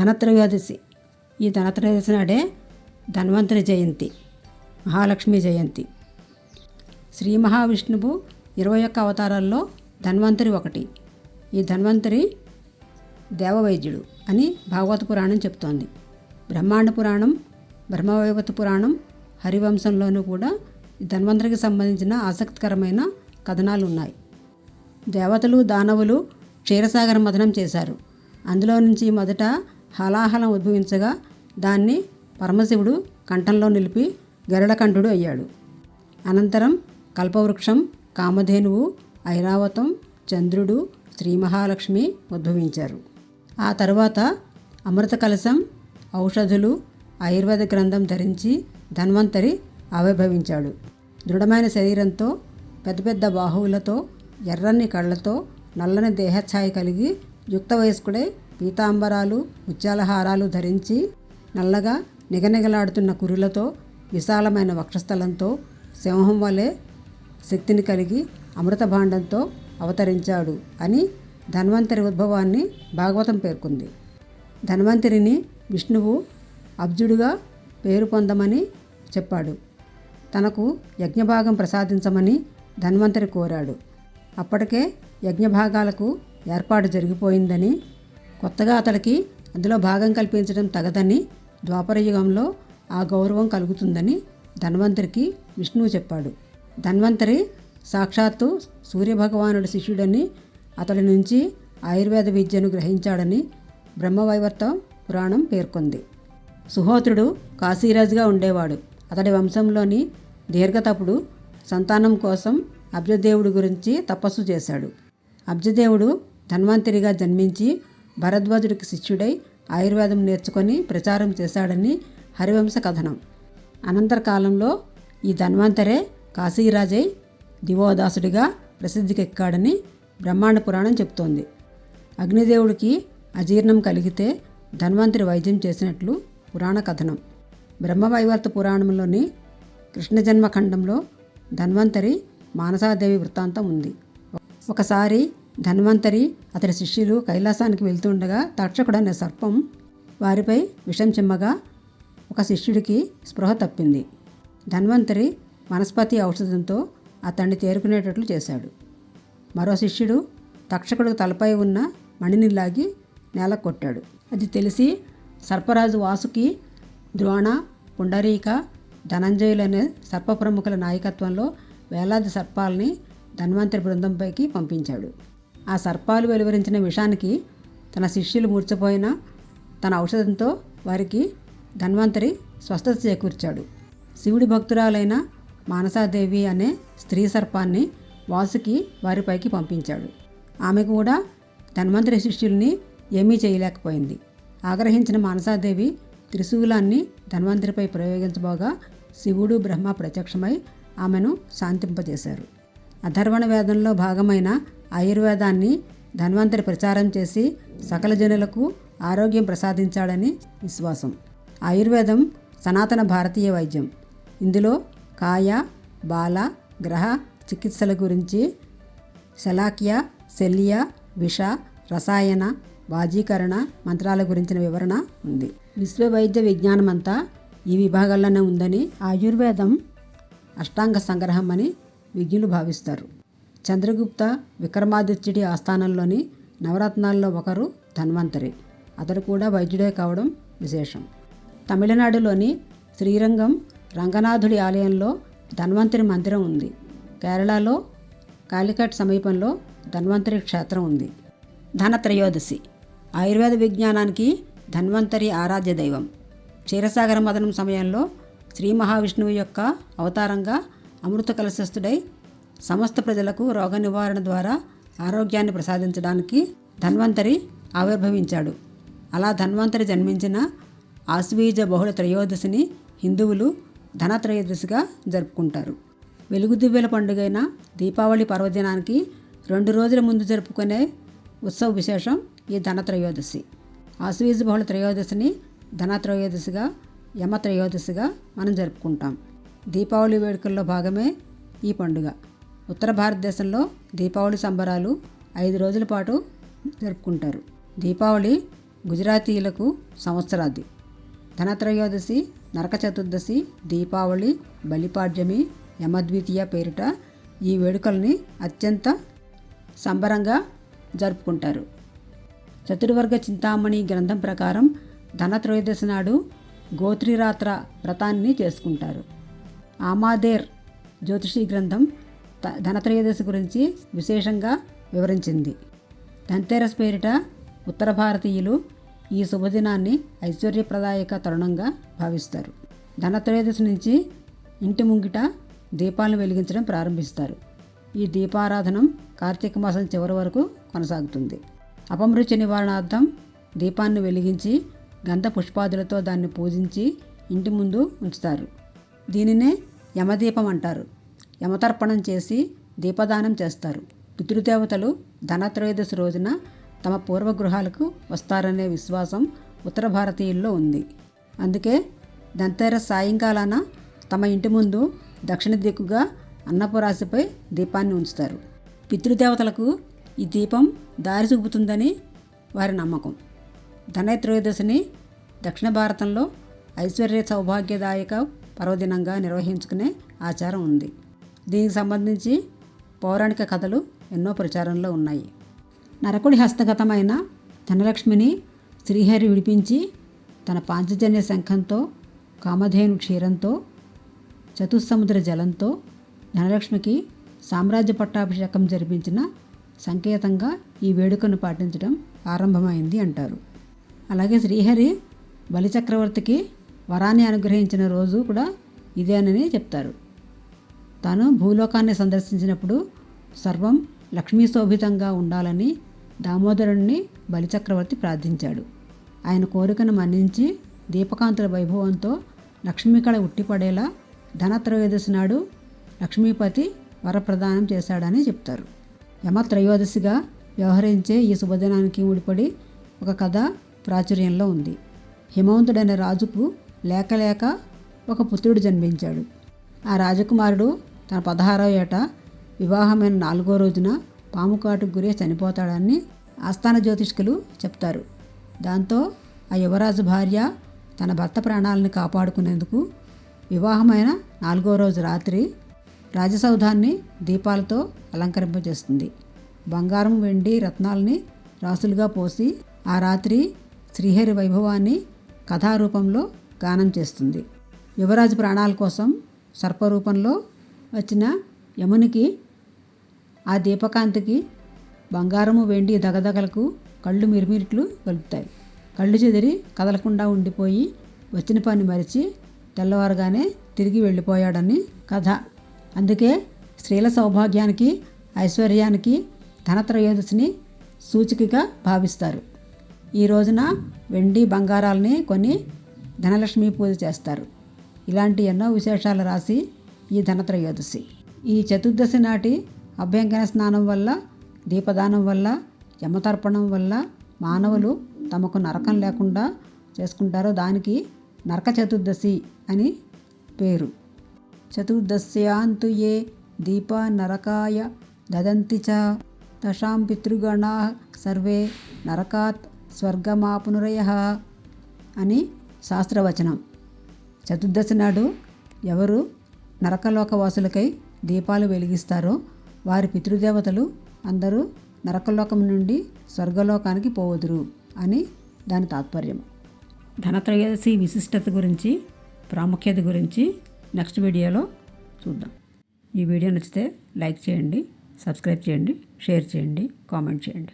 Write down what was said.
ధనత్రయోదశి. ఈ ధనత్రయోదశి నాడే ధన్వంతరి జయంతి మహాలక్ష్మి జయంతి. శ్రీ మహావిష్ణువు ఇరవై ఒక్క అవతారాల్లో ధన్వంతరి ఒకటి. ఈ ధన్వంతరి దేవవైద్యుడు అని భాగవత పురాణం చెప్తోంది. బ్రహ్మాండ పురాణం బ్రహ్మవైవత పురాణం హరివంశంలోనూ కూడా ఈ ధన్వంతరికి సంబంధించిన ఆసక్తికరమైన కథనాలు ఉన్నాయి. దేవతలు దానవులు క్షీరసాగర మథనం చేశారు. అందులో నుంచి మొదట హలాహలం ఉద్భవించగా దాన్ని పరమశివుడు కంఠంలో నిలిపి గరుడకంఠుడు అయ్యాడు. అనంతరం కల్పవృక్షం కామధేనువు ఐరావతం చంద్రుడు శ్రీ మహాలక్ష్మి ఉద్భవించారు. ఆ తరువాత అమృత కలశం ఔషధులు ఆయుర్వేద గ్రంథం ధరించి ధన్వంతరి ఆవిర్భవించాడు. దృఢమైన శరీరంతో పెద్ద పెద్ద బాహువులతో ఎర్రని కళ్ళతో నల్లని దేహఛాయ కలిగి యుక్త వయస్కుడై పీతాంబరాలు ముత్యాలహారాలు ధరించి నల్లగా నిగనిగలాడుతున్న కురులతో విశాలమైన వక్షస్థలంతో సింహం వలె శక్తిని కలిగి అమృత భాండంతో అవతరించాడు అని ధన్వంతరి ఉద్భవాన్ని భాగవతం పేర్కొంది. ధన్వంతరిని విష్ణువు అబ్జుడుగా పేరు పొందమని చెప్పాడు. తనకు యజ్ఞభాగం ప్రసాదించమని ధన్వంతరి కోరాడు. అప్పటికే యజ్ఞభాగాలకు ఏర్పాటు జరిగిపోయిందని కొత్తగా అతడికి అందులో భాగం కల్పించడం తగదని ద్వాపరయుగంలో ఆ గౌరవం కలుగుతుందని ధన్వంతరికి విష్ణువు చెప్పాడు. ధన్వంతరి సాక్షాత్తు సూర్యభగవానుడి శిష్యుడని అతడి నుంచి ఆయుర్వేద విద్యను గ్రహించాడని బ్రహ్మవైవర్త పురాణం పేర్కొంది. సుహోత్రుడు కాశీరాజుగా ఉండేవాడు. అతడి వంశంలోని దీర్ఘతపుడు సంతానం కోసం అబ్జదేవుడి గురించి తపస్సు చేశాడు. అబ్జదేవుడు ధన్వంతరిగా జన్మించి భరద్వాజుడికి శిష్యుడై ఆయుర్వేదం నేర్చుకొని ప్రచారం చేశాడని హరివంశ కథనం. అనంతర కాలంలో ఈ ధన్వంతరే కాశీరాజై దివోదాసుడిగా ప్రసిద్ధికెక్కాడని బ్రహ్మాండ పురాణం చెప్తోంది అగ్నిదేవుడికి అజీర్ణం కలిగితే ధన్వంతరి వైద్యం చేసినట్లు పురాణ కథనం. బ్రహ్మవైవర్త పురాణంలోని కృష్ణజన్మఖండంలో ధన్వంతరి మానసాదేవి వృత్తాంతం ఉంది. ఒకసారి ధన్వంతరి అతడి శిష్యులు కైలాసానికి వెళ్తుండగా తక్షకుడు అనే సర్పం వారిపై విషం చిమ్మగా ఒక శిష్యుడికి స్పృహ తప్పింది. ధన్వంతరి వనస్పతి ఔషధంతో అతన్ని తేరుకునేటట్లు చేశాడు. మరో శిష్యుడు తక్షకుడు తలపై ఉన్న మణిని లాగి నేల కొట్టాడు. అది తెలిసి సర్పరాజు వాసుకి ద్రోణ పుండరీక ధనంజయులనే సర్ప ప్రముఖుల నాయకత్వంలో వేలాది సర్పాలని ధన్వంతరి బృందంపైకి పంపించాడు. ఆ సర్పాలు వెలువరించిన విషానికి తన శిష్యులు మూర్చపోయిన తన ఔషధంతో వారికి ధన్వంతరి స్వస్థత చేకూర్చాడు. శివుడి భక్తురాలైన మానసాదేవి అనే స్త్రీ సర్పాన్ని వాసుకి వారిపైకి పంపించాడు. ఆమె కూడా ధన్వంతరి శిష్యుల్ని ఏమీ చేయలేకపోయింది. ఆగ్రహించిన మానసాదేవి త్రిశూలాన్ని ధన్వంతరిపై ప్రయోగించబోగా శివుడు బ్రహ్మ ప్రత్యక్షమై ఆమెను శాంతింపజేశారు. అధర్వణ వేదంలో భాగమైన ఆయుర్వేదాన్ని ధన్వంతరి ప్రచారం చేసి సకల జనులకు ఆరోగ్యం ప్రసాదించాడని విశ్వాసం. ఆయుర్వేదం సనాతన భారతీయ వైద్యం. ఇందులో కాయ బాల గ్రహ చికిత్సల గురించి శలాక్య శల్య విష రసాయన వాజీకరణ మంత్రాల గురించిన వివరణ ఉంది. విశ్వ వైద్య విజ్ఞానం అంతా ఈ విభాగాల్లోనే ఉందని ఆయుర్వేదం అష్టాంగ సంగ్రహం అని విజ్ఞులు భావిస్తారు. చంద్రగుప్త విక్రమాదిత్యుడి ఆస్థానంలోని నవరత్నాల్లో ఒకరు ధన్వంతరి. అతడు కూడా వైద్యుడే కావడం విశేషం. తమిళనాడులోని శ్రీరంగం రంగనాథుడి ఆలయంలో ధన్వంతరి మందిరం ఉంది. కేరళలో కాలికట్ సమీపంలో ధన్వంతరి క్షేత్రం ఉంది. ధనత్రయోదశి ఆయుర్వేద విజ్ఞానానికి ధన్వంతరి ఆరాధ్య దైవం. క్షీరసాగర మదనం సమయంలో శ్రీ మహావిష్ణువు యొక్క అవతారంగా అమృత కలశస్థుడై సమస్త ప్రజలకు రోగ నివారణ ద్వారా ఆరోగ్యాన్ని ప్రసాదించడానికి ధన్వంతరి ఆవిర్భవించాడు. అలా ధన్వంతరి జన్మించిన ఆశ్వీజ బహుళ త్రయోదశిని హిందువులు ధనత్రయోదశిగా జరుపుకుంటారు. వెలుగుదివ్యల పండుగైన దీపావళి పర్వదినానికి రెండు రోజుల ముందు జరుపుకునే ఉత్సవ విశేషం ఈ ధనత్రయోదశి. ఆశ్వీజ బహుళ త్రయోదశిని ధనత్రయోదశిగా యమత్రయోదశిగా మనం జరుపుకుంటాం. దీపావళి వేడుకల్లో భాగమే ఈ పండుగ. ఉత్తర భారతదేశంలో దీపావళి సంబరాలు ఐదు రోజుల పాటు జరుపుకుంటారు. దీపావళి గుజరాతీయులకు సంవత్సరాది. ధనత్రయోదశి నరక చతుర్దశి దీపావళి బలిపాడ్యమి యమద్వితీయ పేరిట ఈ వేడుకల్ని అత్యంత సంబరంగా జరుపుకుంటారు. చతుర్వర్గ చింతామణి గ్రంథం ప్రకారం ధనత్రయోదశి నాడు గోత్రిరాత్ర వ్రతాన్ని చేసుకుంటారు. ఆమాదేర్ జ్యోతిషీ గ్రంథం ధనత్రయోదశి గురించి విశేషంగా వివరించింది. ధన్తేరస్ పేరిట ఉత్తర భారతీయులు ఈ శుభదినాన్ని ఐశ్వర్యప్రదాయక తరుణంగా భావిస్తారు. ధనత్రయోదశి నుంచి ఇంటి ముంగిట దీపాలను వెలిగించడం ప్రారంభిస్తారు. ఈ దీపారాధనం కార్తీక మాసం చివరి వరకు కొనసాగుతుంది. అపమృత్యు నివారణార్థం దీపాన్ని వెలిగించి గంధ పుష్పాదులతో దాన్ని పూజించి ఇంటి ముందు ఉంచుతారు. దీనినే యమదీపం అంటారు. యమతర్పణం చేసి దీపదానం చేస్తారు. పితృదేవతలు ధనత్రయోదశి రోజున తమ పూర్వగృహాలకు వస్తారనే విశ్వాసం ఉత్తర భారతీయుల్లో ఉంది. అందుకే దంతేర సాయంకాలాన తమ ఇంటి ముందు దక్షిణ దిక్కుగా అన్నపురాశిపై దీపాన్ని ఉంచుతారు. పితృదేవతలకు ఈ దీపం దారి చూపుతుందని వారి నమ్మకం. ధనత్రయోదశిని దక్షిణ భారతంలో ఐశ్వర్య సౌభాగ్యదాయక పర్వదినంగా నిర్వహించుకునే ఆచారం ఉంది. దీనికి సంబంధించి పౌరాణిక కథలు ఎన్నో ప్రచారంలో ఉన్నాయి. నరకుడి హస్తగతమైన ధనలక్ష్మిని శ్రీహరి విడిపించి తన పాంచజన్య శంఖంతో కామధేను క్షీరంతో చతుస్సముద్ర జలంతో ధనలక్ష్మికి సామ్రాజ్య పట్టాభిషేకం జరిపించిన సంకేతంగా ఈ వేడుకను పాటించడం ఆరంభమైంది అంటారు. అలాగే శ్రీహరి బలిచక్రవర్తికి వరాన్ని అనుగ్రహించిన రోజు కూడా ఇదేనని చెప్తారు. తాను భూలోకాన్ని సందర్శించినప్పుడు సర్వం లక్ష్మీ శోభితంగా ఉండాలని దామోదరుణ్ణి బలిచక్రవర్తి ప్రార్థించాడు. ఆయన కోరికను మన్నించి దీపకాంతుల వైభవంతో లక్ష్మీకళ ఉట్టిపడేలా ధనత్రయోదశి నాడు లక్ష్మీపతి వరప్రదానం చేశాడని చెప్తారు. యమత్రయోదశిగా వ్యవహరించే ఈ శుభదినానికి ముడిపడి ఒక కథ ప్రాచుర్యంలో ఉంది. హిమవంతుడైన రాజుకు లేక లేక ఒక పుత్రుడు జన్మించాడు. ఆ రాజకుమారుడు తన పదహారో ఏట వివాహమైన నాలుగో రోజున పాము కాటుకు గురి చనిపోతాడని ఆస్థాన జ్యోతిష్కులు చెప్తారు. దాంతో ఆ యువరాజు భార్య తన భర్త ప్రాణాలను కాపాడుకునేందుకు వివాహమైన నాలుగో రోజు రాత్రి రాజసౌధాన్ని దీపాలతో అలంకరింపజేస్తుంది. బంగారం వెండి రత్నాల్ని రాసులుగా పోసి ఆ రాత్రి శ్రీహరి వైభవాన్ని కథారూపంలో గానం చేస్తుంది. యువరాజు ప్రాణాల కోసం సర్పరూపంలో వచ్చిన యమునికి ఆ దీపకాంతికి బంగారము వెండి దగదగలకు కళ్ళు మిరిమిరిట్లు కలుపుతాయి. కళ్ళు చెదిరి కదలకుండా ఉండిపోయి వచ్చిన పని మరిచి తెల్లవారుగానే తిరిగి వెళ్ళిపోయాడని కథ. అందుకే స్త్రీల సౌభాగ్యానికి ఐశ్వర్యానికి ధనత్రయోదశిని సూచికగా భావిస్తారు. ఈ రోజున వెండి బంగారాలని కొని ధనలక్ష్మి పూజ చేస్తారు. ఇలాంటి ఎన్నో విశేషాలు రాసి ఈ ధనత్రయోదశి. ఈ చతుర్దశి నాటి అభ్యంకర స్నానం వల్ల దీపదానం వల్ల యమతర్పణం వల్ల మానవులు తమకు నరకం లేకుండా చేసుకుంటారో దానికి నరక చతుర్దశి అని పేరు. చతుర్దశ్యాంతు ఏ దీప నరకాయ దదంతి చ తషాం పితృగణా సర్వే నరకాత్ స్వర్గమాపునురయ అని శాస్త్రవచనం. చతుర్దశి నాడు ఎవరు నరకలోకవాసులకై దీపాలు వెలిగిస్తారో వారి పితృదేవతలు అందరూ నరకలోకం నుండి స్వర్గలోకానికి పోవదురు అని దాని తాత్పర్యం. ధనత్రయోదశి విశిష్టత గురించి ప్రాముఖ్యత గురించి నెక్స్ట్ వీడియోలో చూద్దాం. ఈ వీడియో నచ్చితే లైక్ చేయండి సబ్స్క్రైబ్ చేయండి షేర్ చేయండి కామెంట్ చేయండి.